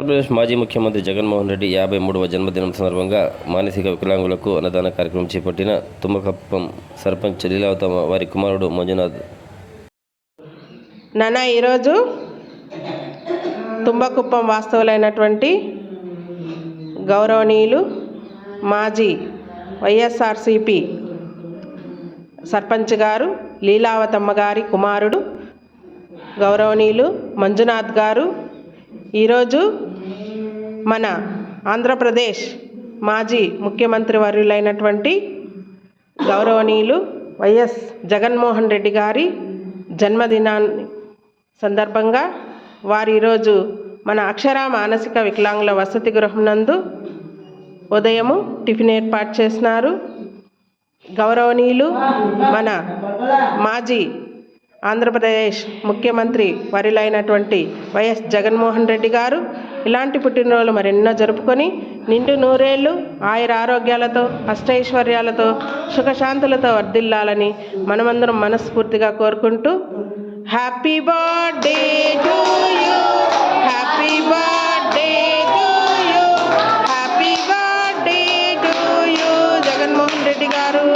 ఆంధ్రప్రదేశ్ మాజీ ముఖ్యమంత్రి జగన్మోహన్ రెడ్డి యాభై మూడవ జన్మదినం సందర్భంగా మానసిక వికలాంగులకు అన్నదాన కార్యక్రమం చేపట్టిన తుమ్మకప్పం సర్పంచ్ లీలావతమ్మ వారి కుమారుడు మంజునాథ్. నానా ఈరోజు తుంబకుప్పం వాస్తవులైనటువంటి గౌరవనీయులు మాజీ వైఎస్ఆర్సిపి సర్పంచ్ గారు లీలావతమ్మ గారి కుమారుడు గౌరవనీయులు మంజునాథ్ గారు ఈరోజు మన ఆంధ్రప్రదేశ్ మాజీ ముఖ్యమంత్రి వర్యులైనటువంటి గౌరవనీయులు వైఎస్ జగన్మోహన్ రెడ్డి గారి జన్మదినాన్ని సందర్భంగా వారు ఈరోజు మన అక్షర మానసిక వికలాంగుల వసతి గృహం నందు ఉదయము టిఫిన్ ఏర్పాటు చేసినారు. గౌరవనీయులు మన మాజీ ఆంధ్రప్రదేశ్ ముఖ్యమంత్రి వరిలైనటువంటి వైఎస్ జగన్మోహన్ రెడ్డి గారు ఇలాంటి పుట్టినరోజులు మరెన్నో జరుపుకొని నిండు నూరేళ్ళు ఆయుర ఆరోగ్యాలతో అష్టైశ్వర్యాలతో సుఖశాంతులతో వర్ధిల్లాలని మనమందరం మనస్ఫూర్తిగా కోరుకుంటూ happy birthday to you. Happy birthday to you. Happy birthday to you. Jaganmohan Reddy గారు.